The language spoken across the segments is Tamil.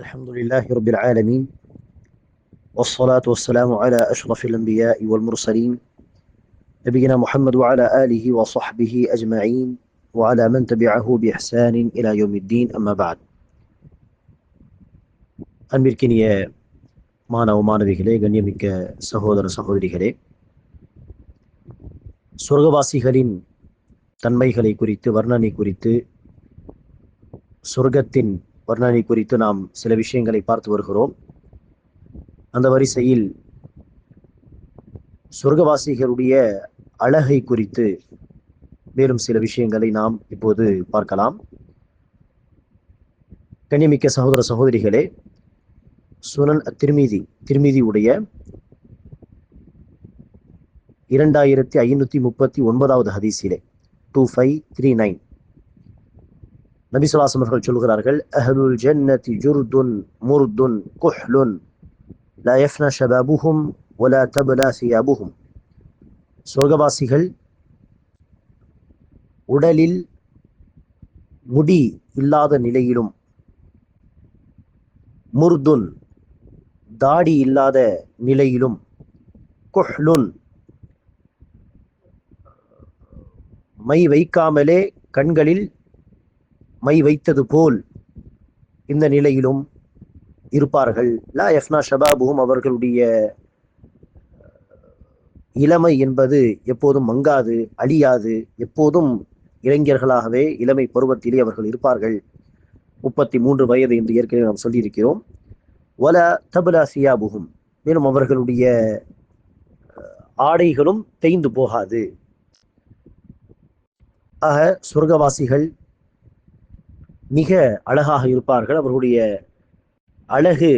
الحمد لله رب العالمين والصلاة والسلام على أشرف الأنبياء والمرسلين نبينا محمد وعلى آله وصحبه أجمعين وعلى من تبعه بإحسان إلى يوم الدين أما بعد அன்பிற்கினிய மாணவ மாணவிகளே கண்ணியமிக்க சகோதர சகோதரிகளே சொர்க்கவாசிகளின் தன்மைகளை குறித்து வர்ணனை குறித்து சொர்க்கத்தின் வர்ணனை குறித்து நாம் சில விஷயங்களை பார்த்து வருகிறோம். அந்த வரிசையில் சொர்க்கவாசிகளுடைய அழகை குறித்து மேலும் சில விஷயங்களை நாம் இப்போது பார்க்கலாம். கண்ணியமிக்க சகோதர சகோதரிகளே சுனன் திருமீதி திருமீதி உடைய இரண்டாயிரத்தி ஐநூத்தி முப்பத்தி ஒன்பதாவது ஹதீஸிலே டூ ஃபைவ் த்ரீ நைன் நபிசுலாசம் அவர்கள் சொல்கிறார்கள் அஹலுல் ஜன்னதி ஜுர்துன் முர்துன் குஹ்லுன் லா யஃப்னா ஷபாபுஹும் வலா தபலா சியாபுஹும். சொர்க்கவாசிகள் உடலில் முடி இல்லாத நிலையிலும் முர்துன் தாடி இல்லாத நிலையிலும் குஹ்லுன் மை வைக்காமலே கண்களில் மை வைத்தது போல் இந்த நிலையிலும் இருப்பார்கள். லா எஃப்னா ஷபாபுகும் அவர்களுடைய இளமை என்பது எப்போதும் மங்காது அழியாது. எப்போதும் இளைஞர்களாகவே இளமை பருவத்திலே அவர்கள் இருப்பார்கள். முப்பத்தி மூன்று வயது என்று ஏற்கனவே நாம் சொல்லியிருக்கிறோம். வல தபலா சியாபுகும் மேலும் அவர்களுடைய ஆடைகளும் தேய்ந்து போகாது. ஆக சொர்க்கவாசிகள் மிக அழகாக இருப்பார்கள். அவர்களுடைய அழகு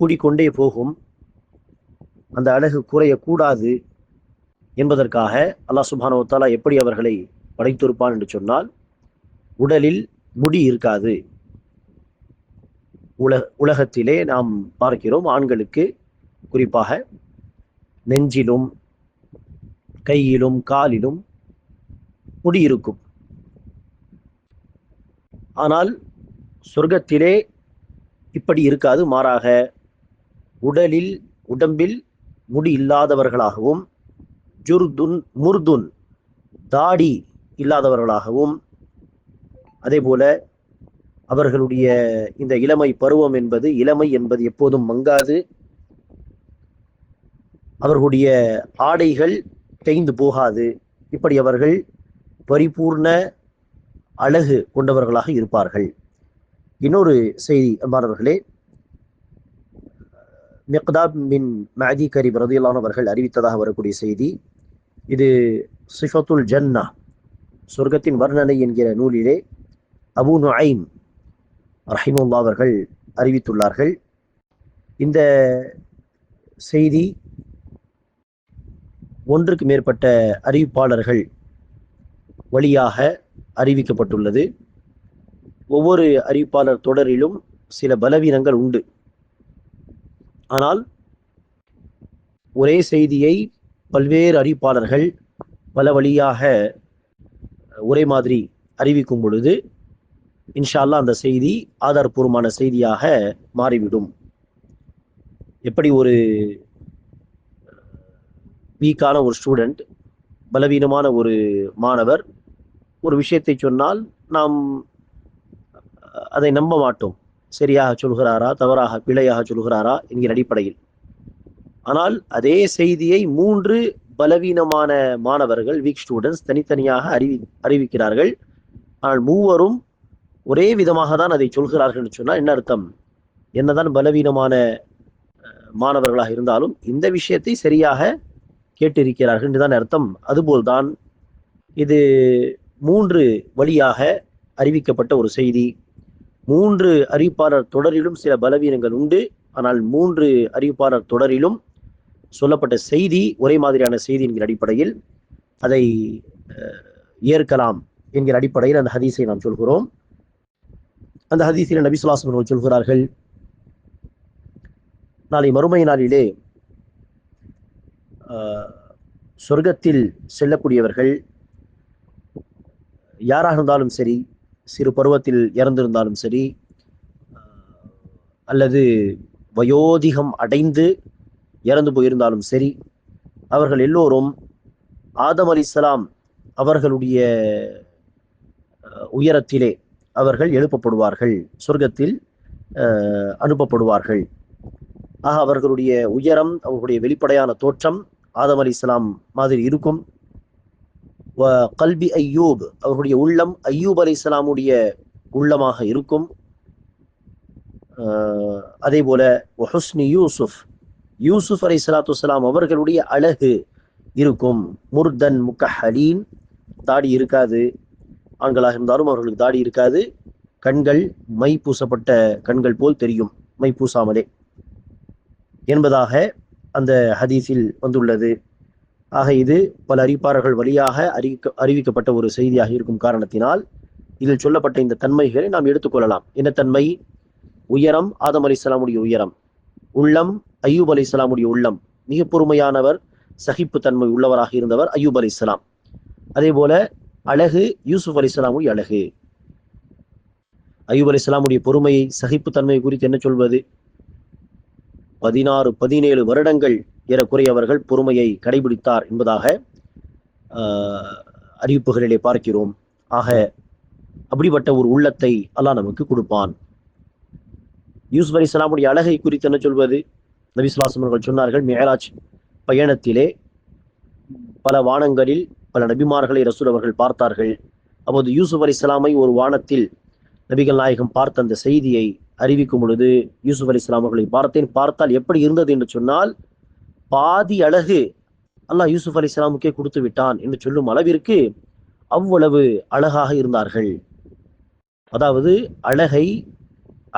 கூடிக்கொண்டே போகும். அந்த அழகு குறையக்கூடாது என்பதற்காக அல்லாஹ் சுபானோ தாலா எப்படி அவர்களை படைத்திருப்பான் என்று சொன்னால் உடலில் முடி இருக்காது. உல உலகத்திலே நாம் பார்க்கிறோம் ஆண்களுக்கு குறிப்பாக நெஞ்சிலும் கையிலும் காலிலும் முடி இருக்கும். ஆனால் சொர்க்கத்திலே இப்படி இருக்காது மாறாக உடலில் உடம்பில் முடி இல்லாதவர்களாகவும் ஜுர்துன் முர்துன் தாடி இல்லாதவர்களாகவும் அதே போல அவர்களுடைய இந்த இளமை பருவம் என்பது இளமை என்பது எப்போதும் மங்காது. அவர்களுடைய ஆடைகள் தேய்ந்து போகாது. இப்படி அவர்கள் பரிபூர்ண அழகு கொண்டவர்களாக இருப்பார்கள். இன்னொரு செய்தி அன்பானவர்களே மிக்தாப் மின் மேதி கரீப் ரதியல்லானவர்கள் அறிவித்ததாக வரக்கூடிய செய்தி. இது சிஃபத்துல் ஜன்னா சொர்க்கத்தின் வர்ணனை என்கிற நூலிலே அபு நுஐம் ரஹிமுல்லா அவர்கள் அறிவித்துள்ளார்கள். இந்த செய்தி ஒன்றுக்கு மேற்பட்ட அறிவிப்பாளர்கள் வழியாக அறிவிக்கப்பட்டுள்ளது. ஒவ்வொரு அறிவிப்பாளர் தொடரிலும் சில பலவீனங்கள் உண்டு. ஆனால் ஒரே செய்தியை பல்வேறு அறிவிப்பாளர்கள் பல வழியாக ஒரே மாதிரி அறிவிக்கும் பொழுது இன்ஷால்லா அந்த செய்தி ஆதாரபூர்வமான செய்தியாக மாறிவிடும். எப்படி ஒரு வீக்கான ஒரு ஸ்டூடெண்ட் பலவீனமான ஒரு மாணவர் ஒரு விஷயத்தை சொன்னால் நாம் அதை நம்ப மாட்டோம். சரியாக சொல்கிறாரா தவறாக பிழையாக சொல்கிறாரா என்கிற அடிப்படையில். ஆனால் அதே செய்தியை மூன்று பலவீனமான மாணவர்கள் வீக் ஸ்டூடெண்ட்ஸ் தனித்தனியாக அறிவி அறிவிக்கிறார்கள். ஆனால் மூவரும் ஒரே விதமாக தான் அதை சொல்கிறார்கள் சொன்னால் என்ன அர்த்தம்? என்னதான் பலவீனமான மாணவர்களாக இருந்தாலும் இந்த விஷயத்தை சரியாக கேட்டிருக்கிறார்கள் என்றுதான் அர்த்தம். அதுபோல்தான் இது மூன்று வழியாக அறிவிக்கப்பட்ட ஒரு செய்தி. மூன்று அறிவிப்பாளர் தொடரிலும் சில பலவீனங்கள் உண்டு. ஆனால் மூன்று அறிவிப்பாளர் தொடரிலும் சொல்லப்பட்ட செய்தி ஒரே மாதிரியான செய்தி என்கிற அடிப்படையில் அதை ஏற்கலாம் என்கிற அடிப்படையில் அந்த ஹதீஸை நாம் சொல்கிறோம். அந்த ஹதீஸில் நபிசுலாசம் அவர்கள் சொல்கிறார்கள் நாளை மறுமை நாளிலே சொர்க்கத்தில் செல்லக்கூடியவர்கள் யாராக இருந்தாலும் சரி சிறு பருவத்தில் இறந்திருந்தாலும் சரி அல்லது வயோதிகம் அடைந்து இறந்து போயிருந்தாலும் சரி அவர்கள் எல்லோரும் ஆதம் அலிஸ்லாம் அவர்களுடைய உயரத்திலே அவர்கள் எழுப்பப்படுவார்கள். சொர்க்கத்தில் அனுப்பப்படுவார்கள். ஆக அவர்களுடைய உயரம் அவர்களுடைய வெளிப்படையான தோற்றம் ஆதம் அலி இஸ்லாம் மாதிரி இருக்கும். கல்பி ஐயூப் அவர்களுடைய உள்ளம் ஐயூப் அலை இஸ்லாமுடைய உள்ளமாக இருக்கும். அதே போல ஹுஸ்னி யூசுஃப் யூசுப் அலை சலாத்து வலாம் அவர்களுடைய அழகு இருக்கும். முர்தன் முக்கஹலீன் தாடி இருக்காது ஆண்களாக இருந்தாலும் அவர்களுக்கு தாடி இருக்காது. கண்கள் மை பூசப்பட்ட கண்கள் போல் தெரியும் மை பூசாமலே. என்பதாக அந்த ஹதீஸில் வந்துள்ளது. ஆக இது பல அறிவிப்பாளர்கள் வழியாக அறிவிக்க அறிவிக்கப்பட்ட ஒரு செய்தியாக இருக்கும் காரணத்தினால் இதில் சொல்லப்பட்ட இந்த தன்மைகளை நாம் எடுத்துக்கொள்ளலாம். என்ன தன்மை? உயரம் ஆதம் அலி இஸ்லாமுடைய உயரம். உள்ளம் ஐயூப் அலி இஸ்லாமுடைய உள்ளம். மிக பொறுமையானவர் சகிப்பு தன்மை உள்ளவராக இருந்தவர் ஐயூப் அலி இஸ்லாம் அதே போல அழகு யூசுப் அலி இஸ்லாமுடைய அழகு. ஐயூப் அலி இஸ்லாமுடைய பொறுமையை சகிப்பு தன்மை குறித்து என்ன சொல்வது? பதினாறு பதினேழு வருடங்கள் ஏறக்குறைய அவர்கள் பொறுமையை கடைபிடித்தார் என்பதாக அறிவிப்புகளிலே பார்க்கிறோம். ஆக அப்படிப்பட்ட ஒரு உள்ளத்தை அல்லாஹ் நமக்கு கொடுப்பான். யூசுப் அலி இஸ்லாமுடைய அழகை குறித்து என்ன சொல்வது? நபிசுலாசம் அவர்கள் சொன்னார்கள் மேராஜ் பயணத்திலே பல வானங்களில் பல நபிமார்களை ரசூல் அவர்கள் பார்த்தார்கள். அப்போது யூசுப் அலி இஸ்லாமை ஒரு வானத்தில் நபிகள் நாயகம் பார்த்த அந்த செய்தியை அறிவிக்கும் பொழுது யூசுப் அலி இஸ்லாம் அவர்களை பார்த்தேன். பார்த்தால் எப்படி இருந்தது என்று சொன்னால் பாதி அழகு அல்லாஹ் யூசுப் அலி இஸ்லாமுக்கே கொடுத்து விட்டான் என்று சொல்லும் அளவிற்கு அவ்வளவு அழகாக இருந்தார்கள். அதாவது அழகை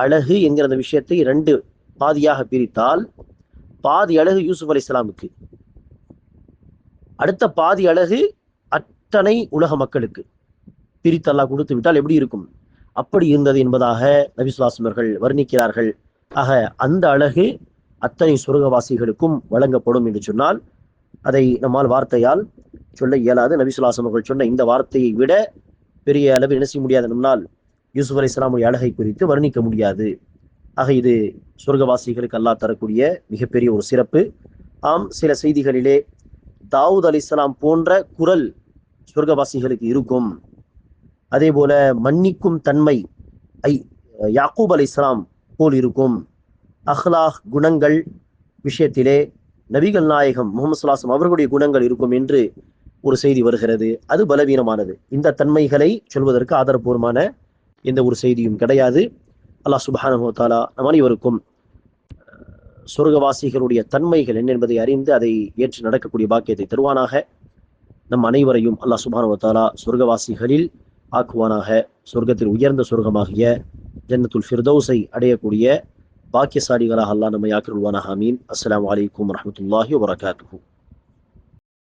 அழகு என்கிற அந்த விஷயத்தை ரெண்டு பாதியாக பிரித்தால் பாதி அழகு யூசுப் அலி இஸ்லாமுக்கு. அடுத்த பாதி அழகு அத்தனை உலக மக்களுக்கு பிரித்தல்லா கொடுத்து விட்டால் எப்படி இருக்கும்? அப்படி இருந்தது என்பதாக நபிசுலாசமர்கள் வர்ணிக்கிறார்கள். ஆக அந்த அழகு அத்தனை சுரகவாசிகளுக்கும் வழங்கப்படும் என்று சொன்னால் அதை நம்மால் வார்த்தையால் சொல்ல இயலாது. நபிசுல்லாசம் அவர்கள் சொன்ன இந்த வார்த்தையை விட பெரிய அளவில் என்ன செய்ய முடியாது? நம்மால் யூசுப் அலி இஸ்லாமுடைய அழகை குறித்து வர்ணிக்க முடியாது. ஆக இது சொர்க்கவாசிகளுக்கு அல்லா தரக்கூடிய மிகப்பெரிய ஒரு சிறப்பு. ஆம் சில செய்திகளிலே தாவூத் அலி இஸ்லாம் போன்ற குரல் சொர்க்கவாசிகளுக்கு இருக்கும். அதே போல மன்னிக்கும் தன்மை ஐ யாக்கூப் அலி இஸ்லாம் போல் இருக்கும். அஹ்லாஹ் குணங்கள் விஷயத்திலே நபிகள் நாயகம் முகமது சுல்லாசம் அவர்களுடைய குணங்கள் இருக்கும் என்று ஒரு செய்தி வருகிறது. அது பலவீனமானது. இந்த தன்மைகளை சொல்வதற்கு ஆதாரபூர்வமான எந்த ஒரு செய்தியும் கிடையாது. அல்லாஹ் சுபானுத்தாலா நம் அனைவருக்கும் சொர்க்கவாசிகளுடைய தன்மைகள் என்ன என்பதை அறிந்து அதை ஏற்று நடக்கக்கூடிய பாக்கியத்தை தருவானாக. நம் அனைவரையும் அல்லாஹ் சுபானுவத்தாலா சொர்க்கவாசிகளில் ஆக்குவானாக. சொர்க்கத்தில் உயர்ந்த சொர்க்கமாகிய ஜன்னத்துல் ஃபிர்தௌஸை அடையக்கூடிய பாக்கியசாலிகளாக அல்லாஹ் நம்மை ஆக்கிருவானாக அமீன் அஸ்லாம் வலைக்கம் வரமத்துல்லாஹி வரகாத்துஹூ